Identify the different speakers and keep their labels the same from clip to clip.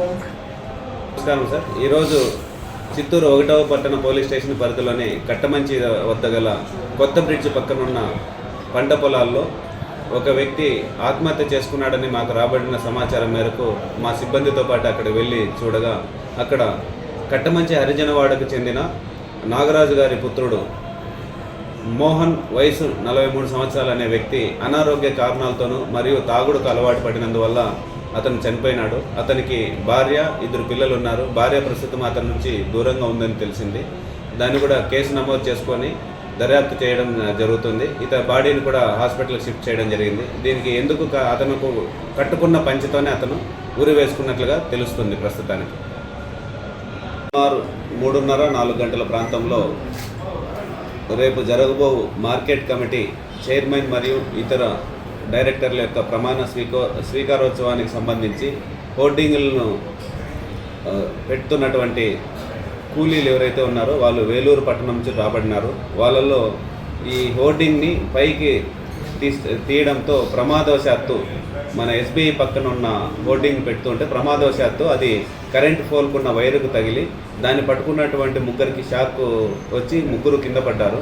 Speaker 1: నమస్కారం సార్. ఈరోజు చిత్తూరు ఒకటవ పట్టణ పోలీస్ స్టేషన్ పరిధిలోని కట్టమంచి వద్ద గల కొత్త బ్రిడ్జ్ పక్కనున్న పంట పొలాల్లో ఒక వ్యక్తి ఆత్మహత్య చేసుకున్నాడని మాకు రాబడిన సమాచారం మేరకు మా సిబ్బందితో పాటు అక్కడికి వెళ్ళి చూడగా అక్కడ కట్టమంచి హరిజనవాడకు చెందిన నాగరాజు గారి పుత్రుడు మోహన్ వయసు నలభై మూడు సంవత్సరాలు అనే వ్యక్తి అనారోగ్య కారణాలతోనూ మరియు తాగుడుకు అలవాటు పడినందువల్ల అతను చనిపోయినాడు. అతనికి భార్య ఇద్దరు పిల్లలు ఉన్నారు. భార్య ప్రస్తుతం అతని నుంచి దూరంగా ఉందని తెలిసింది. దాన్ని కూడా కేసు నమోదు చేసుకొని దర్యాప్తు చేయడం జరుగుతుంది. ఇతని బాడీని కూడా హాస్పిటల్కి షిఫ్ట్ చేయడం జరిగింది. దీనికి ఎందుకు అతనుకు కట్టుకున్న పంచితోనే అతను ఊరి వేసుకున్నట్లుగా తెలుస్తుంది ప్రస్తుతానికి. సుమారు మూడున్నర నాలుగు గంటల ప్రాంతంలో రేపు జరగబో మార్కెట్ కమిటీ చైర్మన్ మరియు ఇతర డైరెక్టర్ల యొక్క ప్రమాణ స్వీకో స్వీకారోత్సవానికి సంబంధించి హోర్డింగులను పెడుతున్నటువంటి కూలీలు ఎవరైతే ఉన్నారో వాళ్ళు వేలూరు పట్టణం నుంచి రాబడినారు. వాళ్ళల్లో ఈ హోర్డింగ్ని పైకి తీస్ తీయడంతో ప్రమాదవశాత్తు మన ఎస్బీఐ పక్కన ఉన్న హోర్డింగ్ పెడుతుంటే ప్రమాదవశాత్తు అది కరెంట్ పోల్కున్న వైరుకు తగిలి దాన్ని పట్టుకున్నటువంటి ముగ్గురికి షాక్ వచ్చి ముగ్గురు కింద పడ్డారు.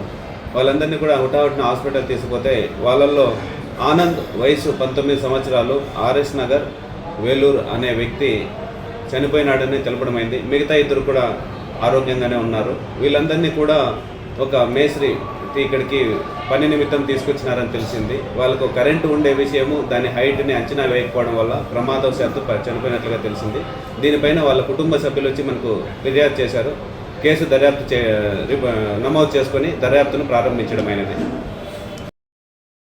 Speaker 1: వాళ్ళందరినీ కూడా హుటాహుటిన హాస్పిటల్ తీసుకుపోతే వాళ్ళల్లో ఆనంద్ వయసు పంతొమ్మిది సంవత్సరాలు ఆర్ఎస్ నగర్ వేలూరు అనే వ్యక్తి చనిపోయినాడని తెలపడమైంది మిగతా ఇద్దరు కూడా ఆరోగ్యంగానే ఉన్నారు. వీళ్ళందరినీ కూడా ఒక మేస్త్రి ఇక్కడికి పని నిమిత్తం తీసుకొచ్చినారని తెలిసింది. వాళ్ళకు కరెంటు ఉండే విషయము దాని హైట్ని అంచనా వేయకపోవడం వల్ల ప్రమాదవశాత్తు చనిపోయినట్లుగా తెలిసింది. దీనిపైన వాళ్ళ కుటుంబ సభ్యులు వచ్చి మనకు ఫిర్యాదు చేశారు. కేసు దర్యాప్తు చే నమోదు చేసుకొని దర్యాప్తును ప్రారంభించడమైనది